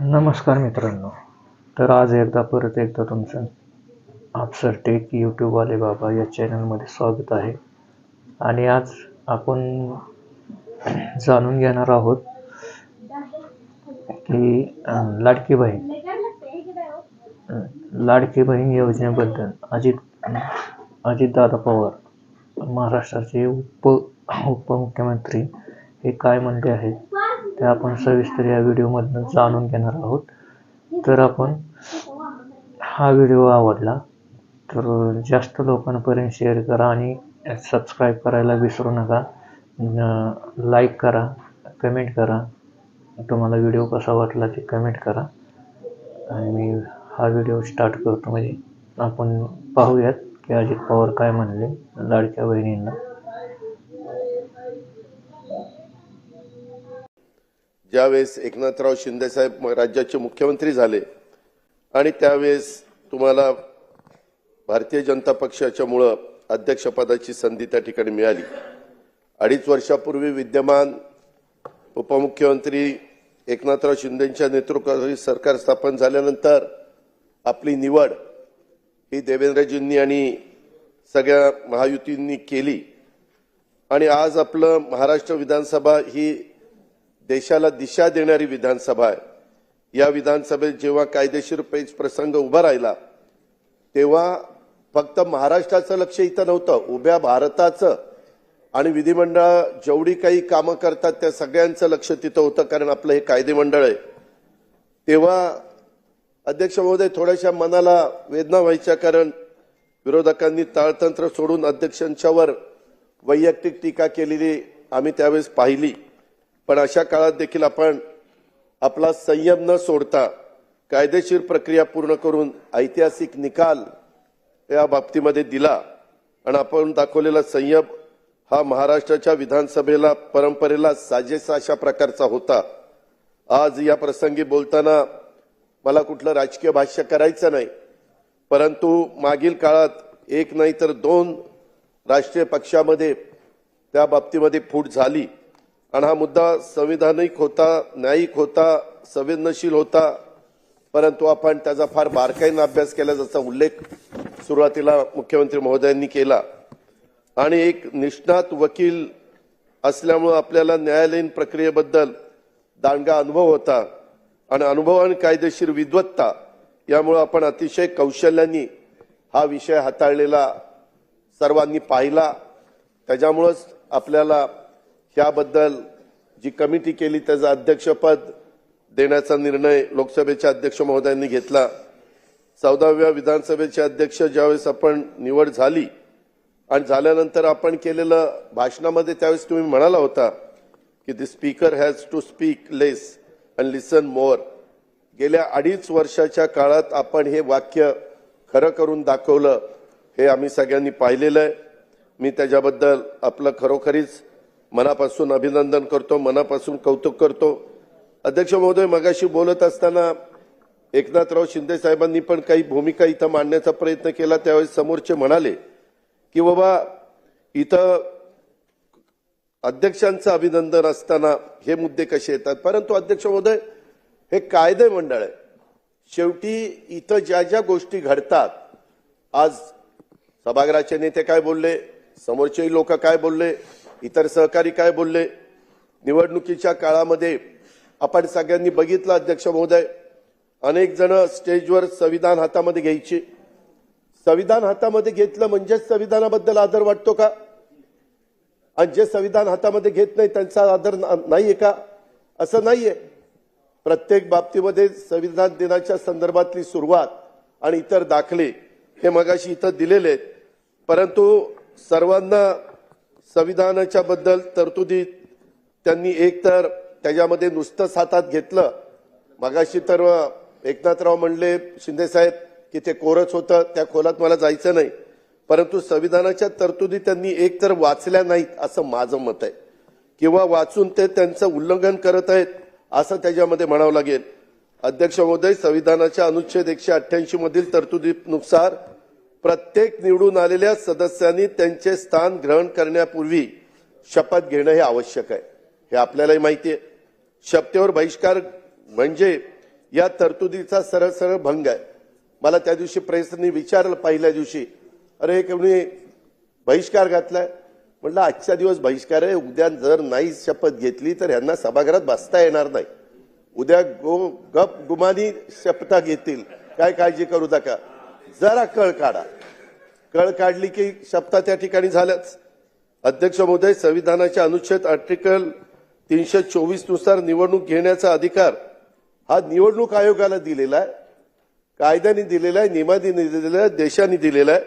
नमस्कार मित्रांनो. तर आज एकदा परत एकदा तुमचं आपसर टेक यूट्यूबवाले बाबा या चॅनलमध्ये स्वागत आहे. आणि आज आपण जाणून घेणार आहोत की लाडकी बहीण. लाडकी बहीण योजनेबद्दल अजित अजितदादा पवार महाराष्ट्राचे उप उपमुख्यमंत्री हे काय म्हणले आहेत? ते आपण सविस्तर या व्हिडिओमधनं जाणून घेणार आहोत. तर आपण हा व्हिडिओ आवडला तर जास्त लोकांपर्यंत शेअर करा आणि सबस्क्राईब करायला विसरू नका. लाईक करा कमेंट करा. तुम्हाला व्हिडिओ कसा वाटला ते कमेंट करा. आणि मी हा व्हिडिओ स्टार्ट करतो. म्हणजे आपण पाहूयात की अजित पवार काय म्हणले लाडक्या बहिणींना. ज्यावेळेस एकनाथराव शिंदेसाहेब राज्याचे मुख्यमंत्री झाले आणि त्यावेळेस तुम्हाला भारतीय जनता पक्षाच्यामुळं अध्यक्षपदाची संधी त्या ठिकाणी मिळाली. अडीच वर्षापूर्वी विद्यमान उपमुख्यमंत्री एकनाथराव शिंदेच्या नेतृत्वाखाली सरकार स्थापन झाल्यानंतर आपली निवड ही देवेंद्रजींनी आणि सगळ्या महायुतींनी केली. आणि आज आपलं महाराष्ट्र विधानसभा ही देशाला दिशा देणारी विधानसभा आहे. या विधानसभेत जेव्हा कायदेशीर पेच प्रसंग उभा राहिला तेव्हा फक्त महाराष्ट्राचं लक्ष इथं नव्हतं. उभ्या भारताचं आणि विधिमंडळ जेवढी काही कामं करतात त्या सगळ्यांचं लक्ष तिथं होतं कारण आपलं हे कायदेमंडळ आहे. तेव्हा अध्यक्ष महोदय थोड्याशा मनाला वेदना व्हायच्या कारण विरोधकांनी ताळतंत्र सोडून अध्यक्षांच्यावर वैयक्तिक टीका केलेली आम्ही त्यावेळेस पाहिली. पण अशा काळात देखील आपण आपला संयम न सोडता कायदेशीर प्रक्रिया पूर्ण करून ऐतिहासिक निकाल या बाबतीमध्ये दिला. आणि आपण दाखवलेला संयम हा महाराष्ट्राच्या विधानसभेला परंपरेला साजेसा अशा प्रकारचा होता. आज या प्रसंगी बोलताना मला कुठलं राजकीय भाष्य करायचं नाही परंतु मागील काळात एक नाही तर दोन राष्ट्रीय पक्षामध्ये त्या बाबतीमध्ये फूट झाली. आणि हा मुद्दा संविधानिक होता न्यायिक होता संवेदनशील होता परंतु आपण त्याचा फार बारकाईनं अभ्यास केला ज्याचा उल्लेख सुरुवातीला मुख्यमंत्री महोदयांनी केला. आणि एक निष्णात वकील असल्यामुळं आपल्याला न्यायालयीन प्रक्रियेबद्दल दांडगा अनुभव होता आणि अनुभव आणि कायदेशीर विद्वत्ता यामुळं आपण अतिशय कौशल्याने हा विषय हाताळलेला सर्वांनी पाहिला. त्याच्यामुळंच आपल्याला त्याबद्दल जी कमिटी केली त्याचं अध्यक्षपद देण्याचा निर्णय लोकसभेच्या अध्यक्ष महोदयांनी घेतला. चौदाव्या विधानसभेचे अध्यक्ष ज्यावेळेस आपण निवड झाली आणि झाल्यानंतर आपण केलेलं भाषणामध्ये त्यावेळेस तुम्ही म्हणाला होता की the speaker has to speak less and listen more गेल्या अडीच वर्षाच्या काळात आपण हे वाक्य खरं करून दाखवलं हे आम्ही सगळ्यांनी पाहिलेलं आहे. मी त्याच्याबद्दल आपलं खरोखरीच मनापासून अभिनंदन करतो मनापासून कौतुक करतो. अध्यक्ष महोदय मगाशी बोलत असताना एकनाथराव शिंदे साहेबांनी पण काही भूमिका इथं मांडण्याचा प्रयत्न केला. त्यावेळेस समोरचे म्हणाले की बाबा इथं अध्यक्षांचं अभिनंदन असताना हे मुद्दे कसे येतात? परंतु अध्यक्ष महोदय हे कायदे मंडळ आहे. शेवटी इथं ज्या ज्या गोष्टी घडतात आज सभागृहाचे नेते काय बोलले? समोरचेही लोक काय बोलले? इतर सहकारी काय बोलले? निवडणुकीच्या काळामध्ये आपण सगळ्यांनी बघितलं अध्यक्ष महोदय अनेक जण स्टेजवर संविधान हातामध्ये घ्यायचे. संविधान हातामध्ये घेतलं म्हणजेच संविधानाबद्दल आदर वाटतो का? आणि जे संविधान हातामध्ये घेत नाही त्यांचा आदर ना- नाहीये का? असं नाहीये. प्रत्येक बाबतीमध्ये संविधान दिनाच्या संदर्भातली सुरुवात आणि इतर दाखले हे मगाशी इथं दिलेले आहेत. परंतु सर्वांना संविधानाच्या बद्दल तरतुदीत त्यांनी एक तर त्याच्यामध्ये नुसतंच हातात घेतलं. मगाशी तर एकनाथराव म्हणले शिंदेसाहेब की ते कोरच होतं त्या खोलात मला जायचं नाही. परंतु संविधानाच्या तरतुदी त्यांनी एक तर वाचल्या नाहीत असं माझं मत आहे. किंवा वाचून ते त्यांचं उल्लंघन करत आहेत असं त्याच्यामध्ये म्हणावं लागेल. अध्यक्ष महोदय संविधानाच्या अनुच्छेद एकशे अठ्ठ्याऐंशी मधील तरतुदीनुसार प्रत्येक निवडून आलेल्या सदस्यांनी त्यांचे स्थान ग्रहण करण्यापूर्वी शपथ घेणं हे आवश्यक आहे. हे आपल्यालाही माहिती आहे. शपथेवर बहिष्कार म्हणजे या तरतुदीचा सरळ सरळ भंग आहे. मला त्या दिवशी प्रेसनी विचारलं पहिल्या दिवशी अरे कोणी बहिष्कार घातलाय? म्हटलं आजचा दिवस बहिष्कार आहे. उद्या जर नाही शपथ घेतली तर यांना सभागृहात बसता येणार नाही. उद्या गो गप गुमानी शपथा घेतील. काय काळजी करू नका. जरा कळ काढा. कळ काढली की शपथा त्या ठिकाणी झाल्याच. अध्यक्ष महोदय संविधानाच्या अनुच्छेद आर्टिकल तीनशे चोवीसनुसार निवडणूक घेण्याचा अधिकार हा निवडणूक आयोगाला दिलेला आहे. कायद्याने दिलेला आहे नियमाने दिलेला आहे देशाने दिलेला आहे.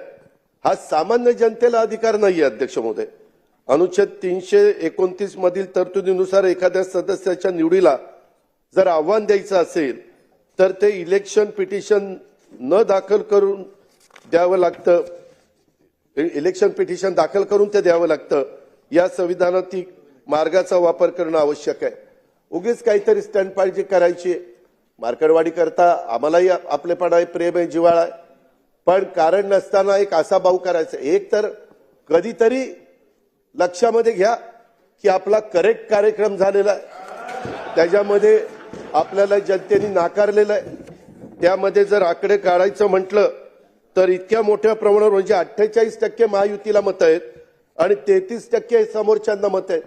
हा सामान्य जनतेला अधिकार नाही अध्यक्ष महोदय. अनुच्छेद तीनशे एकोणतीस मधील तरतुदीनुसार एखाद्या सदस्याच्या निवडीला जर आव्हान द्यायचं असेल तर ते इलेक्शन पिटिशन न दाखल करून द्यावं लागतं इलेक्शन पिटिशन दाखल करून ते द्यावं लागतं या संविधानातील मार्गाचा वापर करणं आवश्यक आहे. उगीच काहीतरी स्टंटबाजी करायची. मार्कडवाडी करता आम्हालाही आपलेपणा आहे प्रेम आहे जिव्हाळा आहे. पण कारण नसताना एक असा भाऊ करायचा. एक तर कधीतरी लक्षामध्ये घ्या की आपला करेक्ट कार्यक्रम झालेला आहे. त्याच्यामध्ये आपल्याला जनतेने नाकारलेलं आहे. त्यामध्ये जर आकडे काढायचं म्हटलं तर इतक्या मोठ्या प्रमाणावर म्हणजे अठ्ठेचाळीस टक्के महायुतीला मत आहेत आणि तेहतीस टक्के समोरच्यांना मत आहेत.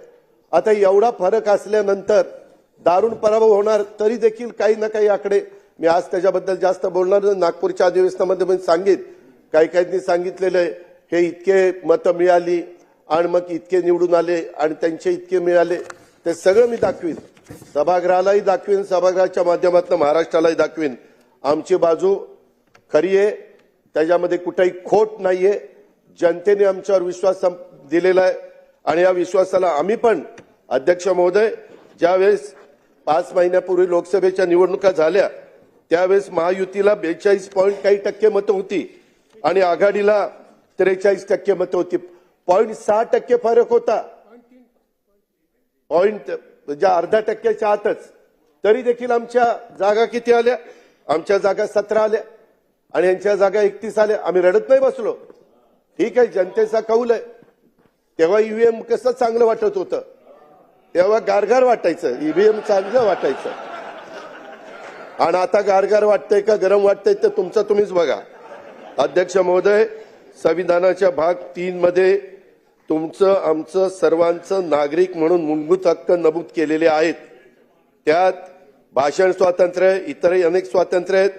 आता एवढा फरक असल्यानंतर दारुण पराभव होणार तरी देखील काही ना काही आकडे. मी आज त्याच्याबद्दल जास्त बोलणार नागपूरच्या अधिवेशनामध्ये मी सांगित काही काहींनी सांगितलेलं आहे हे इतके मतं मिळाली आणि मग इतके निवडून आले आणि त्यांचे इतके मिळाले ते सगळं मी दाखवीन. सभागृहालाही दाखवीन सभागृहाच्या माध्यमातून महाराष्ट्रालाही दाखवीन. आमची बाजू खरी आहे. त्याच्यामध्ये कुठेही खोट नाहीये. जनतेने आमच्यावर विश्वास दिलेला आहे. आणि या विश्वासाला आम्ही पण अध्यक्ष महोदय ज्यावेळेस पाच महिन्यापूर्वी लोकसभेच्या निवडणुका झाल्या त्यावेळेस महायुतीला बेचाळीस पॉईंट काही टक्के मतं होती. आणि आघाडीला त्रेचाळीस टक्के मतं होती. पॉईंट सहा टक्के फरक होता. पॉईंट म्हणजे अर्धा टक्क्याच्या आतच. तरी देखील आमच्या जागा किती आल्या? आमच्या जागा सतरा आल्या आणि यांच्या जागा एकतीस आल्या. आम्ही रडत नाही बसलो. ठीक आहे जनतेचा कौल आहे. तेव्हा ईव्हीएम कसं चांगलं वाटत होतं? तेव्हा गारगार वाटायचं. ईव्हीएम चांगलं वाटायचं. आणि आता गारगार वाटतंय का गरम वाटतंय ते तुमचं तुम्हीच बघा. अध्यक्ष महोदय संविधानाच्या भाग तीन मध्ये तुमचं आमचं सर्वांचं नागरिक म्हणून मूलभूत हक्क नमूद केलेले आहेत. त्यात भाषण स्वातंत्र्य आहे, इतरही अनेक स्वातंत्र्य आहेत.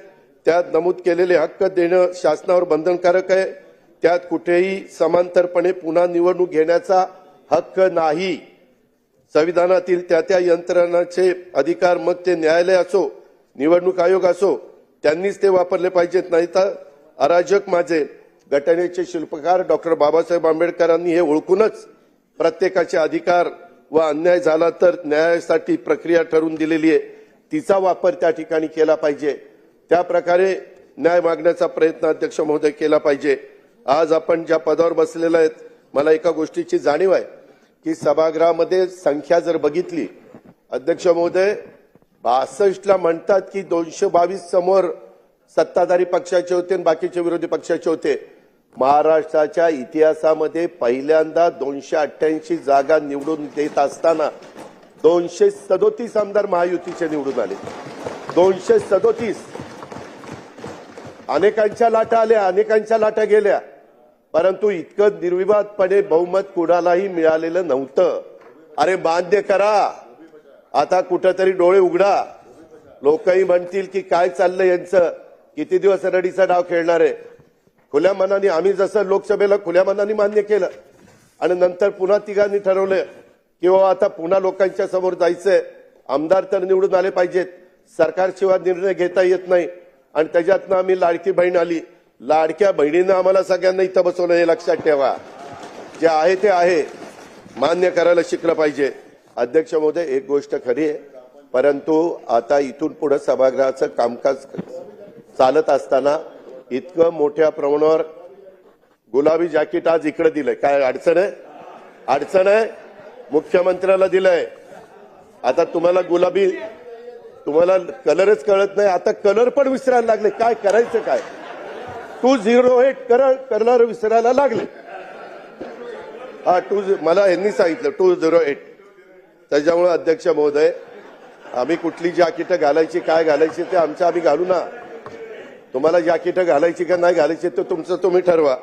त्यात नमूद केलेले हक्क देणं शासनावर बंधनकारक आहे. त्यात कुठेही समांतरपणे पुन्हा निवडणूक घेण्याचा हक्क नाही. संविधानातील त्या त्या यंत्रणाचे अधिकार मग ते न्यायालय असो निवडणूक आयोग असो त्यांनीच ते वापरले पाहिजेत. नाही तर अराजक माझे घटनेचे शिल्पकार डॉक्टर बाबासाहेब आंबेडकरांनी हे ओळखूनच प्रत्येकाचे अधिकार व अन्याय झाला तर न्यायासाठी प्रक्रिया ठरवून दिलेली आहे. तिचा वापर त्या ठिकाणी केला पाहिजे. त्या प्रकारे न्याय मागण्याचा प्रयत्न अध्यक्ष महोदय केला पाहिजे. आज आपण ज्या पदावर बसलेला आहेत मला एका गोष्टीची जाणीव आहे की सभागृहामध्ये संख्या जर बघितली अध्यक्ष महोदय बासष्टला म्हणतात की दोनशे बावीस समोर सत्ताधारी पक्षाचे होते आणि बाकीचे विरोधी पक्षाचे होते. महाराष्ट्राच्या इतिहासामध्ये पहिल्यांदा दोनशे अठ्ठ्याऐंशी जागा निवडून देत असताना दोनशे सदोतीस आमदार महायुतीचे निवडून आले. दोनशे सदोतीस. अनेकांच्या लाटा आल्या अनेकांच्या लाटा गेल्या. परंतु इतकं निर्विवादपणे बहुमत कुणालाही मिळालेलं नव्हतं. अरे मान्य करा. आता कुठंतरी डोळे उघडा. लोकही म्हणतील की काय चाललंय यांचं? किती दिवस रडीचा डाव खेळणार आहे? खुल्या मनाने आम्ही जसं लोकसभेला खुल्या मनाने मान्य केलं आणि नंतर पुन्हा तिघांनी ठरवलं किंवा आता पुन्हा लोकांच्या समोर जायचंय आमदार तर निवडून आले पाहिजेत सरकारशिवाय निर्णय घेता येत नाही. आणि त्याच्यातनं आम्ही लाडकी बहीण आली. लाडक्या बहिणीनं आम्हाला सगळ्यांना इथं बसवलं हे लक्षात ठेवा. जे आहे ते आहे. मान्य करायला शिकलं पाहिजे. अध्यक्ष महोदय एक गोष्ट खरी आहे. परंतु आता इथून पुढे सभागृहाचं कामकाज चालत असताना इतकं मोठ्या प्रमाणावर गुलाबी जॅकेट आज इकडे दिलंय. काय अडचण आहे? अडचण आहे मुख्यमंत्र्याला दिलंय. आता तुम्हाला गुलाबी तुम्हाला कलरच कळत नाही. आता कलर पण विसरायला लागले. काय करायचं काय? टू झिरो एट कलर विसरायला लागले. हा टू मला यांनी सांगितलं टू झिरो एट. त्याच्यामुळे अध्यक्ष महोदय आम्ही कुठली जॅकेट घालायची काय घालायची ते आमचं आम्ही घालू ना. तुम्हाला जॅकेट घालायची का नाही घालायची ते तुमचं तुम्ही ठरवा.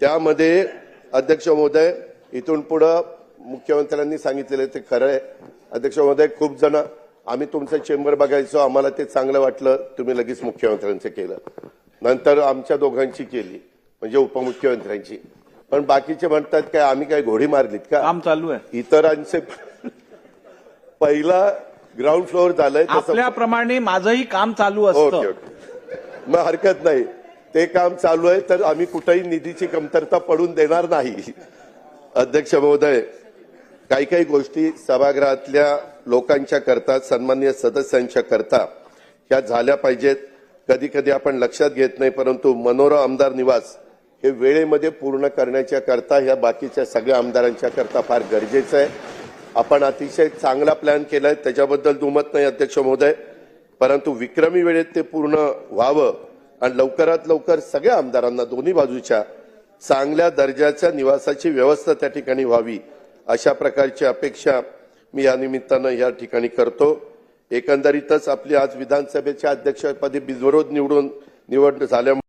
त्यामध्ये अध्यक्ष महोदय इथून पुढं मुख्यमंत्र्यांनी सांगितलेलं ते खरं आहे. अध्यक्ष महोदय खूप जण आम्ही तुमचं चेंबर बघायचो आम्हाला ते चांगलं वाटलं तुम्ही लगेच मुख्यमंत्र्यांचं केलं. नंतर आमच्या दोघांची केली म्हणजे उपमुख्यमंत्र्यांची. पण बाकीचे म्हणतात काय आम्ही काय घोडी मारलीत का? काम चालू आहे. इतरांचे पहिला ग्राउंड फ्लोअर झालंय तसं आपल्याप्रमाणे माझंही काम चालू असतं. ओके. मग हरकत नाही. ते काम चालू आहे तर आम्ही कुठेही निधीची कमतरता पडून देणार नाही. अध्यक्ष महोदय काही काही गोष्टी सभागृहातल्या लोकांच्या करता सन्मान्य सदस्यांच्या करता ह्या झाल्या पाहिजेत. कधी कधी आपण लक्षात घेत नाही परंतु मनोरा आमदार निवास हे वेळेमध्ये पूर्ण करण्याच्या करता ह्या बाकीच्या सगळ्या आमदारांच्या करता फार गरजेचं आहे. आपण अतिशय चांगला प्लॅन केलाय त्याच्याबद्दल दुमत नाही अध्यक्ष महोदय. परंतु विक्रमी वेळेत ते पूर्ण व्हावं आणि लवकरात लवकर सगळ्या आमदारांना दोन्ही बाजूच्या चांगल्या दर्जाच्या निवासाची व्यवस्था त्या ठिकाणी व्हावी. अशा प्रकारची अपेक्षा मी या निमित्तानं या ठिकाणी करतो. एकंदरीतच आपली आज विधानसभेच्या अध्यक्षपदी बिनविरोध निवडून निवड झाल्यामुळे